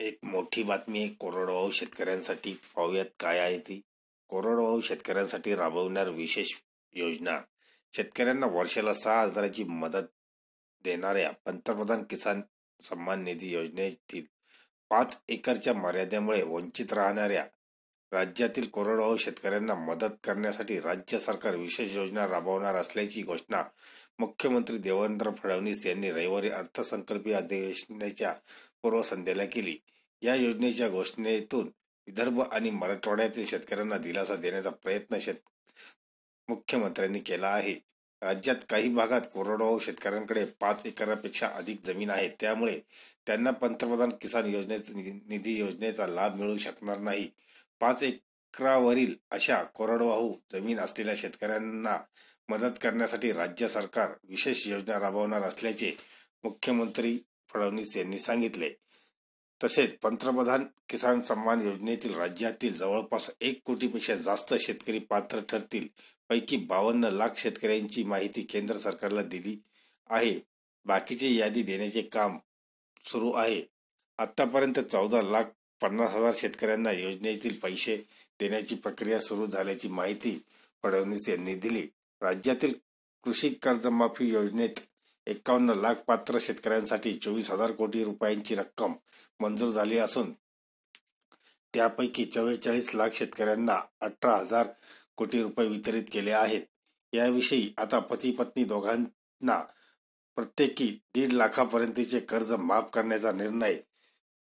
एक मोठी बातमी आहे कोरडवाहू शेतकऱ्यांसाठी पाहूयात काय आहे ती. कोरडवाहू शेतकऱ्यांसाठी राबवणार विशेष योजना. शेतकऱ्यांना वर्षाला सहा हजाराची मदत देणाऱ्या पंतप्रधान किसान सन्मान निधी योजनेतील पाच एकरच्या मर्यादेमुळे वंचित राहणाऱ्या राज्यातील कोरडवाहू शेतकऱ्यांना मदत करण्यासाठी राज्य सरकार विशेष योजना राबवणार असल्याची घोषणा मुख्यमंत्री देवेंद्र फडणवीस यांनी रविवारी अर्थसंकल्पीय अधिवेशनाच्या पूर्वसंध्येला केली. या योजनेच्या घोषणेतून विदर्भ आणि मराठवाड्यातील शेतकऱ्यांना दिलासा देण्याचा प्रयत्न शेत मुख्यमंत्र्यांनी केला आहे. राज्यात काही भागात कोरडवाहू शेतकऱ्यांकडे पाच एकरापेक्षा अधिक जमीन आहे त्यामुळे त्यांना पंतप्रधान किसान योजनेचा निधी योजनेचा लाभ मिळू शकणार नाही. पाच एकरावरील अशा कोरडवाहू जमीन असलेल्या शेतकऱ्यांना मदत करण्यासाठी राज्य सरकार विशेष योजना राबवणार असल्याचे मुख्यमंत्री फडणवीस यांनी सांगितले. तसेच पंतप्रधान किसान सन्मान योजनेतील राज्यातील जवळपास एक कोटीपेक्षा जास्त शेतकरी पात्र ठरतील पैकी बावन्न लाख शेतकऱ्यांची माहिती केंद्र सरकारला दिली आहे. बाकीची यादी देण्याचे काम सुरू आहे. आतापर्यंत चौदा लाख पन्नास हजार शेतकऱ्यांना योजनेतील पैसे देण्याची प्रक्रिया सुरू झाल्याची माहिती फडणवीस यांनी दिली. राज्यातील कृषी कर्जमाफी योजनेत एकावन्न लाख पात्र शेतकऱ्यांसाठी चोवीस हजार कोटी रुपयांची रक्कम मंजूर झाली असून त्यापैकी चव्वेचाळीस लाख शेतकऱ्यांना अठरा हजार कोटी रुपये वितरित केले आहेत. याविषयी आता पती पत्नी दोघांना प्रत्येकी दीड लाखापर्यंतचे कर्ज माफ करण्याचा निर्णय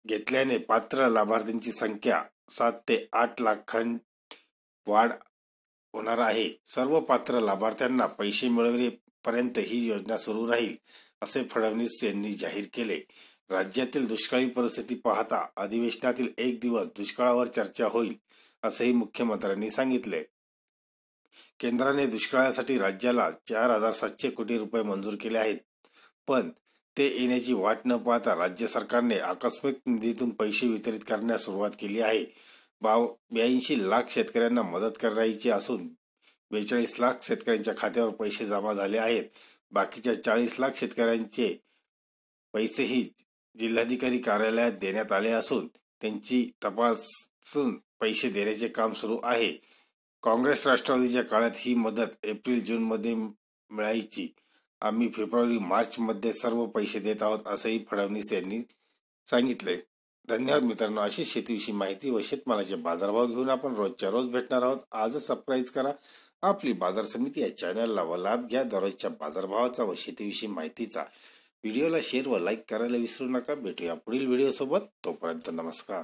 घेतल्याने पात्र लाभार्थ्यांची संख्या सात ते आठ लाखां वाढ होणार आहे. सर्व पात्र लाभार्थ्यांना पैसे मिळवण्यापर्यंत ही योजना सुरू राहील असे फडणवीस यांनी जाहीर केले. राज्यातील दुष्काळी परिस्थिती पाहता अधिवेशनातील एक दिवस दुष्काळावर चर्चा होईल असेही मुख्यमंत्र्यांनी सांगितले. केंद्राने दुष्काळासाठी राज्याला चार हजार सातशे कोटी रुपये मंजूर केले आहेत. पण ते येण्याची वाट न पाहता राज्य सरकारने आकस्मिक निधीतून पैसे वितरित करण्यास सुरुवात केली आहे. बाव ब्याऐंशी लाख शेतकऱ्यांना मदत करायची असून बेचाळीस लाख शेतकऱ्यांच्या खात्यावर पैसे जमा झाले आहेत. बाकीच्या चाळीस लाख शेतकऱ्यांचे पैसेही जिल्हाधिकारी कार्यालयात देण्यात आले असून त्यांची तपासून पैसे देण्याचे काम सुरू आहे. काँग्रेस राष्ट्रवादीच्या काळात ही मदत एप्रिल जून मध्ये मिळायची. आम्ही फेब्रुवारी मार्च मध्ये सर्व पैसे देत आहोत असंही फडणवीस यांनी सांगितले धन्यवाद मित्रांनो. अशी शेतीविषयी माहिती व शेतमालाचे बाजारभाव घेऊन आपण रोजच्या रोज भेटणार आहोत. आजच सबस्क्राईब करा. आपली बाजार समिती या चॅनलला व लाभ घ्या. दररोजच्या बाजारभावाचा व शेतीविषयी माहितीचा व्हिडिओला शेअर व लाईक करायला विसरू नका. भेटूया पुढील व्हिडिओ सोबत. तोपर्यंत नमस्कार.